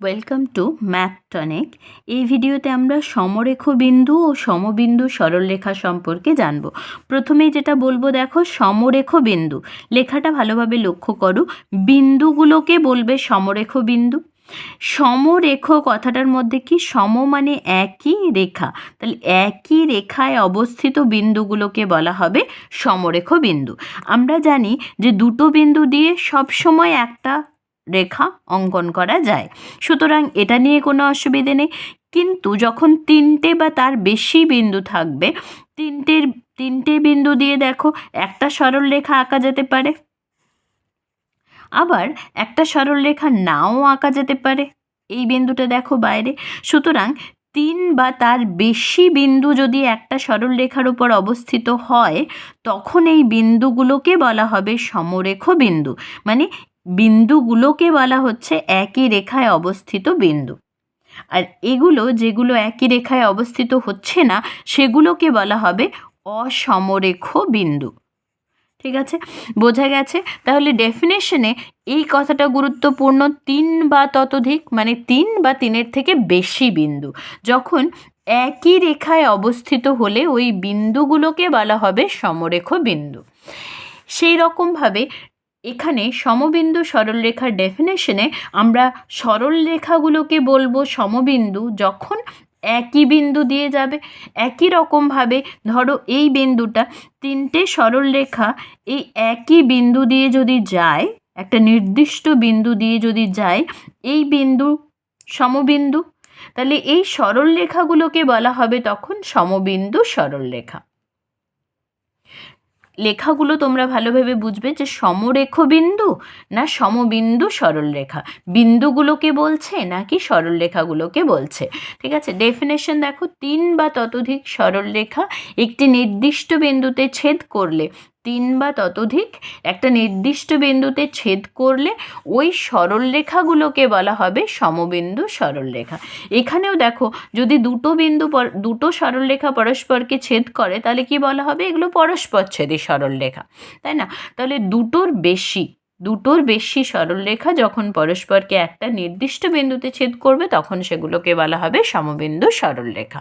Welcome to math tonic এই ভিডিওতে আমরা সমরেখ বিন্দু ও সমবিন্দু সরলরেখা সম্পর্কে জানব। প্রথমেই যেটা বলব, দেখো, সমরেখ বিন্দু। লেখাটা ভালোভাবে লক্ষ্য করো। বিন্দুগুলোকে বলবে সমরেখ বিন্দু। সমরেখ কথাটার মধ্যে কি? সম মানে একই রেখা। তাহলে একই রেখায় অবস্থিত বিন্দুগুলোকে বলা হবে সমরেখ বিন্দু। আমরা জানি যে দুটো বিন্দু দিয়ে সবসময় একটা রেখা অঙ্কন করা যায়। সুতরাং এটা নিয়ে কোনো অসুবিধে নেই। কিন্তু যখন তিনটে বা তার বেশি বিন্দু থাকবে, তিনটের, তিনটে বিন্দু দিয়ে দেখো, একটা সরল রেখা আঁকা যেতে পারে। আবার একটা সরল রেখা নাও আঁকা যেতে পারে। এই বিন্দুটা দেখো বাইরে। সুতরাং তিন বা তার বেশি বিন্দু যদি একটা সরল রেখার উপর অবস্থিত হয়, তখন এই বিন্দুগুলোকে বলা হবে সমরেখ বিন্দু মানে বিন্দুগুলোকে বলা হচ্ছে একই রেখায় অবস্থিত বিন্দু। আর এগুলো যেগুলো একই রেখায় অবস্থিত হচ্ছে না, সেগুলোকে বলা হবে অসমরেখ বিন্দু। ঠিক আছে? বোঝা গেছে? তাহলে ডেফিনেশনে এই কথাটা গুরুত্বপূর্ণ তিন বা ততোধিক মানে তিন বা তিনের থেকে বেশি বিন্দু। যখন একই রেখায় অবস্থিত হলে ওই বিন্দুগুলোকে বলা হবে সমরেখ বিন্দু। সেই রকমভাবে এখানে সমবিন্দু সরলরেখার ডেফিনেশনে আমরা সরলরেখাগুলোকে বলব সমবিন্দু যখন একই বিন্দু দিয়ে যাবে। একই রকমভাবে ধরো এই বিন্দুটা তিনটে সরলরেখা এই একই বিন্দু দিয়ে যদি যায়, একটা নির্দিষ্ট বিন্দু দিয়ে যদি যায়, এই বিন্দু সমবিন্দু, তাহলে এই সরলরেখাগুলোকে বলা হবে তখন সমবিন্দু সরলরেখা। লেখাগুলো তোমরা ভালোভাবে বুঝবে যে সমরেখ বিন্দু না সমবিন্দু সরলরেখা। বিন্দুগুলোকে বলছে নাকি সরলরেখাগুলোকে বলছে? ঠিক আছে? ডেফিনেশন দেখো, তিন বা ততোধিক সরলরেখা একটি নির্দিষ্ট বিন্দুতে ছেদ করলে বা ততোধিক একটা নির্দিষ্ট বিন্দুতে ছেদ করলে ওই সরলরেখাগুলোকে বলা হবে সমবিন্দু সরলরেখা। এখানেও দেখো, যদি দুটো বিন্দু দুটো সরলরেখা পরস্পরকে ছেদ করে, তাহলে কি বলা হবে? এগুলো পরস্পরচ্ছেদী সরলরেখা, তাই না? তাহলে দুটোর বেশি দুটোর বেশি সরলরেখা যখন পরস্পরকে একটা নির্দিষ্ট বিন্দুতে ছেদ করবে, তখন সেগুলোকে বলা হবে সমবিন্দু সরলরেখা।